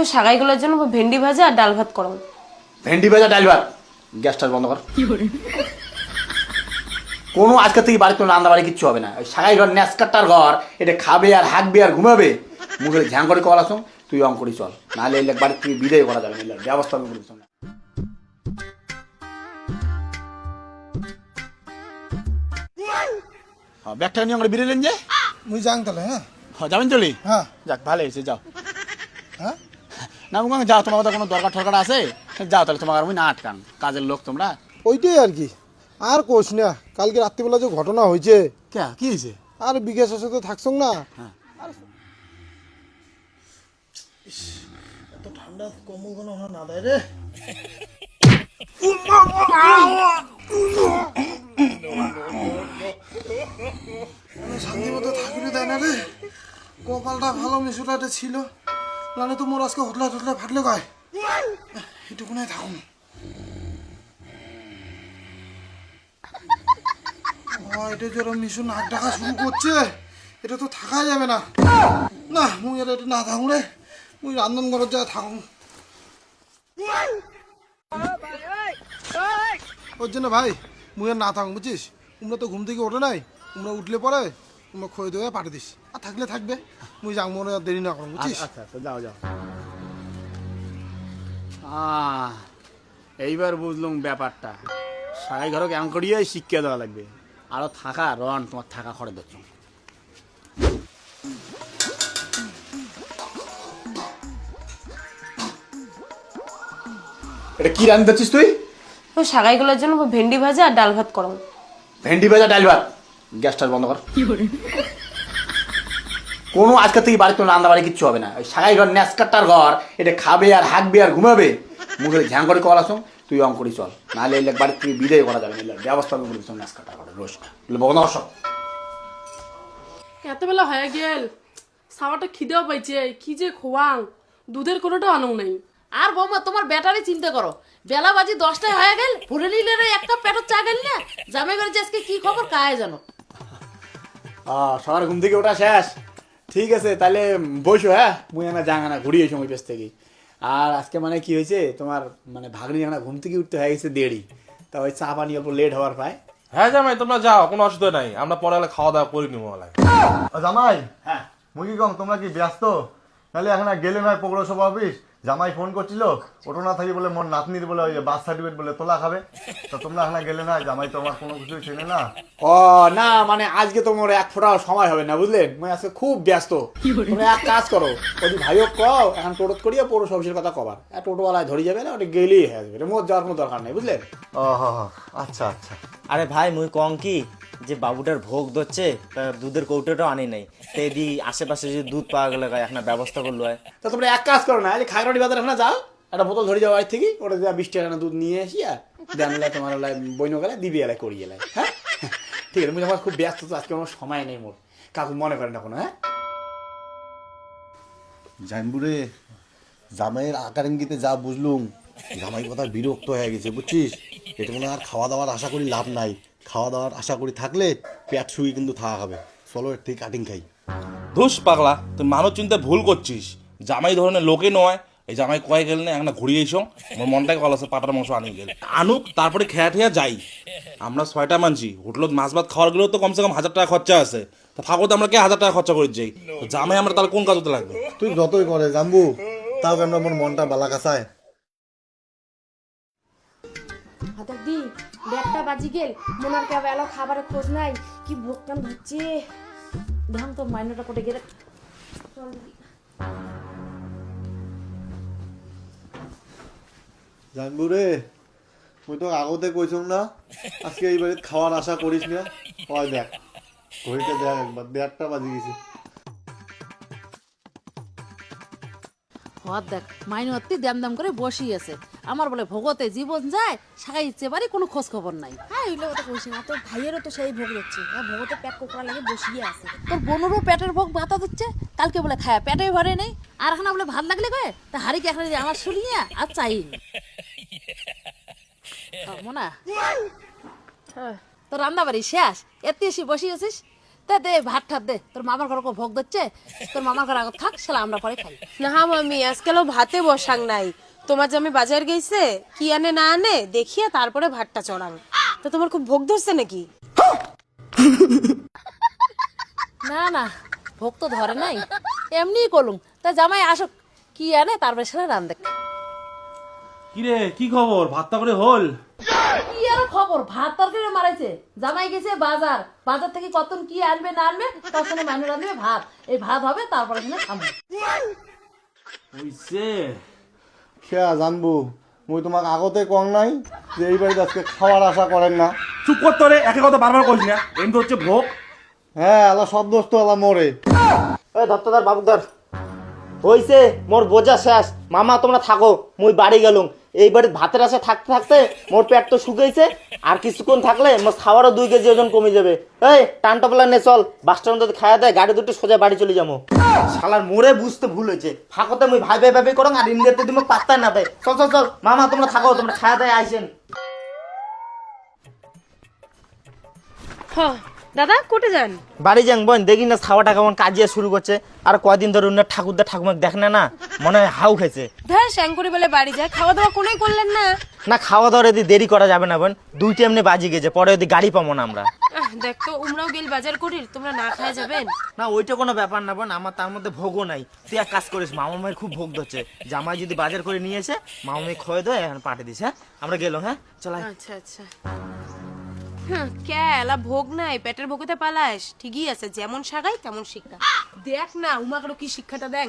ওই সাগাইগুলোর জন্য ভেন্ডি ভাজা আর ডাল ভাত করো। ভেন্ডি ভাজা ডাল ভাত। গ্যাসটা বন্ধ কর। কোনো আজকে থেকে বাড়িতে কোনো রান্না বাড়ি কিচ্ছু হবে না। ওই সাগাই ঘর ন্যাসকাটার ঘর এটা খাবে আর হাঁকবে আর ঘুমাবে। মুখে ঝ্যাং করে কল আসুন তুই অঙ্ক করি চল। নাহলে এলে বাড়ি থেকে বিদায় করা যাবে না ব্যবস্থা আমি করে না হ্যাঁ, ব্যাগটা নিয়ে আমরা বেরিয়ে যে মুই যাং তাহলে হ্যাঁ। হ্যাঁ যাবেন চলি? হ্যাঁ। যাক ভালো হয়েছে যাও। হ্যাঁ? না মুখ যাও তোমার কথা কোনো দরকার টরকার আছে? যাও তাহলে তোমার আমি না আটকান। কাজের লোক তোমরা। ওইটাই আর কি। আর কোষ না কালকে রাত্রিবেলা যে ঘটনা হয়েছে। কে? কি হয়েছে? আর বিকাশের সাথে থাকছ না। হ্যাঁ। আর- এত ঠান্ডা কম্বল কোনো না দেয় রে। শান্তি মতো থাকলে দেয় না রে। কপালটা ভালো মিশুটাতে ছিল। নাহলে তো মোর আজকে হোটলা টোটলা ফাটলে গায় এটুকুনাই থাকুন এটা যেরকম মিশু নাক ডাকা শুরু করছে এটা তো থাকা যাবে না। না মুই এটা না থাকুন রে মুই রান্ধন ঘর যা থাকুন ওর জন্য ভাই মুই আর না থাকুন বুঝছিস তোমরা তো ঘুম থেকে ওঠে নাই তোমরা উঠলে পরে তোমরা খয়ে দেবে পাঠিয়ে দিস। আর থাকলে থাকবে। মুই যাং মনে দেরি না করুন বুঝছিস? আচ্ছা আচ্ছা যাও যাও। আহ, এইবার বুঝলুম ব্যাপারটা। সারাই ঘর কেমন করিয়ে শিক্ষা দেওয়া লাগবে। আরও থাকা রন তোমার থাকা খরচ দিচ্ছ এটা কি রান্না দিচ্ছিস তুই? ওই সাগাইগুলোর জন্য ভেন্ডি ভাজা আর ডাল ভাত করো ভেন্ডি ভাজা ডাল ভাত? গ্যাসটা বন্ধ কর। কোনো আজকে থেকে বাড়িতে রান্না বাড়ি কিচ্ছু হবে না। ওই সাগাই ঘর ন্যাসকাটার ঘর এটা খাবে আর হাঁকবে আর ঘুমাবে। মুখে ঝ্যাং করে কল আসুন তুই অঙ্ক করি চল। নাহলে এলে বাড়ি থেকে বিদায় করা যাবে না। ব্যবস্থা আমি করে দিতাম ন্যাসকাটার ঘরে রোজ। বন্ধ কর সব এত বেলা হয়ে গেল সাবাটা খিদেও পাইছে কি যে খোয়াং। দুধের কোনোটা আনং নাই। আর বৌমা তোমার ব্যাটারি চিন্তা করো। বেলা বাজি দশটায় হয়ে গেল ভরে নিলে রে এক কাপ পেটর চা গেল না? জামাই বাড়ি যে আজকে কি খবর কায় জানো? সকালে ঘুম থেকে ওটা শেষ। ঠিক আছে তাহলে বসো হ্যাঁ? মুই না জাঙানা ঘুরি এসো সময় পেছ থেকে। আর আজকে মানে কি হয়েছে তোমার মানে ভাগ্নি জানা ঘুম থেকে উঠতে হয়ে গেছে দেরি। তা ওই চা পানি অল্প লেট হওয়ার পায়। হ্যাঁ জামাই তোমরা যাও কোনো অসুবিধা নাই। আমরা পরে খাওয়া দাওয়া করি নিবো ও জামাই হ্যাঁ। মুই কি কম তোমরা কি ব্যস্ত? তাহলে এখন আর গেলে নয় পৌরসভা অফিস? জামাই ফোন করছিল ওটো না থাকি বলে মোর নাতনির বলে ওই যে বার্থ সার্টিফিকেট বলে তোলা খাবে। তো তোমরা এখন গেলে না জামাই তো আমার কোনো কিছু চেনে না। ও না মানে আজকে তোমার এক ফোটাও সময় হবে না বুঝলে? মানে আজকে খুব ব্যস্ত। তুমি এক কাজ করো ওই ভাইও কও এখন টোটো করিয়া পৌরসভা অফিসের কথা কবার। টোটোওয়ালায় ধরে যাবে না ওটা গেলেই হয়ে যাবে মোট যাওয়ার কোনো দরকার নেই বুঝলে? ও হ হ, আচ্ছা আচ্ছা। আরে ভাই মুই কং কি? যে বাবুটার ভোগ ধরছে তা দুধের কৌটোটাও আনি নাই। তো এদি আশেপাশে যদি দুধ পাওয়া গেলে একটা ব্যবস্থা করল হয় তা তোমরা এক কাজ করো না এই খাগড়াটি বাজার এখানে যাও একটা বোতল ধরে যাও বাড়ি থেকে ওটা যা বিশ টাকা দুধ নিয়ে আসিয়া এলাই তোমার বইন গেলে দিবি এলাই করি এলাই হ্যাঁ? ঠিক আছে আমার খুব ব্যস্ত তো আজকে আমার সময় নেই মোর। কাকু মনে করেন না কোনো হ্যাঁ? জানবুরে জামাইয়ের আকার ইঙ্গিতে যা বুঝলুম জামাই কথা বিরক্ত হয়ে গেছে বুঝছিস? এটা মনে আর খাওয়া দাওয়ার আশা করি লাভ নাই। খাওয়া দাওয়ার আশা করি থাকলে পেট শুয়ে কিন্তু থাকা হবে। চলো থেকে কাটিং খাই। ধুস পাগলা তুই মানুষ চিন্তা ভুল করছিস। জামাই ধরনের লোকে নয়। এই জামাই কয়ে গেল না একটা ঘুরিয়ে এসো। আমার মনটাকে ভালো আছে পাটার মাংস আনি গেল। আনুক তারপরে খেয়া ঠেয়া যাই। আমরা ছয়টা মানছি। হোটেলত মাছ ভাত খাওয়ার গেলেও তো কমসে কম হাজার টাকা খরচা আছে। তা তো আমরা কে হাজার টাকা খরচা করে যাই। জামাই আমরা তাহলে কোন কাজতে লাগবে? তুই যতই করে জানবু তাও কেন আমার মনটা বালা কাছায় বাজি গেল। মোনার কে এলো খাবারের খোঁজ নাই। কি ভোগ কান ধান তো মাইনেটা কোটে গেলে। চল জানবু রে মুই তো আগতে কইছম না আজকে এই বাড়িতে খাওয়ার আশা করিস না? হয় দেখ ঘড়িটা দেখ একবার দেড়টা বাজে গেছে। হওয়ার দেখ মাইনে অতি দাম দাম করে বসি আছে। আমার বলে ভোগতে জীবন যায় সাগাই ইচ্ছে বাড়ি কোনো খোঁজ খবর নাই। হ্যাঁ এগুলো কথা কইছি না তোর ভাইয়েরও তো সেই ভোগ হচ্ছে। হ্যাঁ ভোগতে পেট কোকড়া লাগে বসিয়ে আছে। তোর বোনেরও পেটের ভোগ বাতা দিচ্ছে কালকে বলে খায় পেটে ভরে নেই। আর এখন বলে ভাত লাগলে কয়ে তা হারিকে এখন আমার শুনিয়ে আর চাই মোনা। তো রান্না বাড়ি শেষ? এতে এসে বসে আছিস তা দে ভাত ঠাত দে। তোর মামার ঘরে ভোগ দিচ্ছে? তোর মামার ঘরে আগত খাক সেলা আমরা পরে খাই। না হা মামি আজকালও ভাতে বসাং নাই। তোমার জামে বাজার গেছে কি আনে না আনে দেখিয়া তারপরে ভাতটা চড়াং তো তোমার খুব ভোগ ধরছে নাকি? না না ভোগ তো ধরে নাই। এমনি কলুম তা জামাই আসুক কি আনে তারপরে সেটা রান দেখ। কিরে কি খবর? ভাতটা করে হল? কি আর খবর? ভাত তরকারি মারাইছে। জামাই গেছে বাজার। বাজার থেকে কতন কি আনবে না আনবে তার সঙ্গে মানুষ আনবে ভাত। এই ভাত হবে তারপরে এখানে খাব। হইছে। খেয়া জানব। মুই তোমাক আগতে কং নাই যে এই বাড়িতে আজকে খাওয়ার আশা করেন না। চুপ করতে রে একে কথা বারবার কইস না। এমনি হচ্ছে ভোগ হ্যাঁ আলা সব দোষ তো আলা মরে ওই দত্তদার বাবুদার হইছে মোর বোঝা শেষ। মামা তোমরা থাকো মুই বাড়ি গেলুম এই বাড়ির ভাতের আসে থাকতে থাকতে মোর পেট তো শুকাইছে, আর কিছুক্ষণ থাকলে মোর খাওয়ারও দুই কেজি ওজন কমে যাবে। এই টানটপলা নে, চল, বাস স্ট্যান্ড যদি খাওয়া দেয়, গাড়ি দুটো সোজা বাড়ি চলে যাব। শালার মোরে বুঝতে ভুল হয়েছে। ফাঁকতে মুই ভাই ভাই ভাই করং, আর ইন্ডিয়াতে তুমি পাত্তা না দেয়। চল চল চল, মামা, তোমরা থাকো, তোমরা খাওয়া দেয়, আইসেন। হ দাদা কোটে যান। বাড়ি যান বোন দেখি না খাওয়াটা কেমন কাজিয়ে শুরু করছে। আর কয়দিন ধরে অন্য ঠাকুরদা ঠাকুমাকে দেখ না না মনে হয় হাউ খেয়েছে। ধ্যার শ্যাঙ্কুরি বলে বাড়ি যায় খাওয়া দাওয়া কোনোই করলেন না। না খাওয়া দাওয়া যদি দেরি করা যাবে না বোন দুইটা এমনি বাজি গেছে পরে যদি গাড়ি পাবো না আমরা। দেখ তো উমরাও গেল বাজার করির তোমরা না খায় যাবেন। না ওইটা কোনো ব্যাপার না বোন আমার তার মধ্যে ভোগও নাই। তুই এক কাজ করিস মামা মায়ের খুব ভোগ ধরছে। জামাই যদি বাজার করে নিয়ে এসে মামা মেয়ে খয়ে দেয় এখন পাঠিয়ে দিস হ্যাঁ? আমরা গেলাম হ্যাঁ? চল আচ্ছা আচ্ছা। ক্যালা ভোগ নাই, পেটের ভোগতে পালাস। ঠিকই আছে, যেমন সাগাই, তেমন শিক্ষা। দেখ না, উমাকে কি শিক্ষাটা দেখ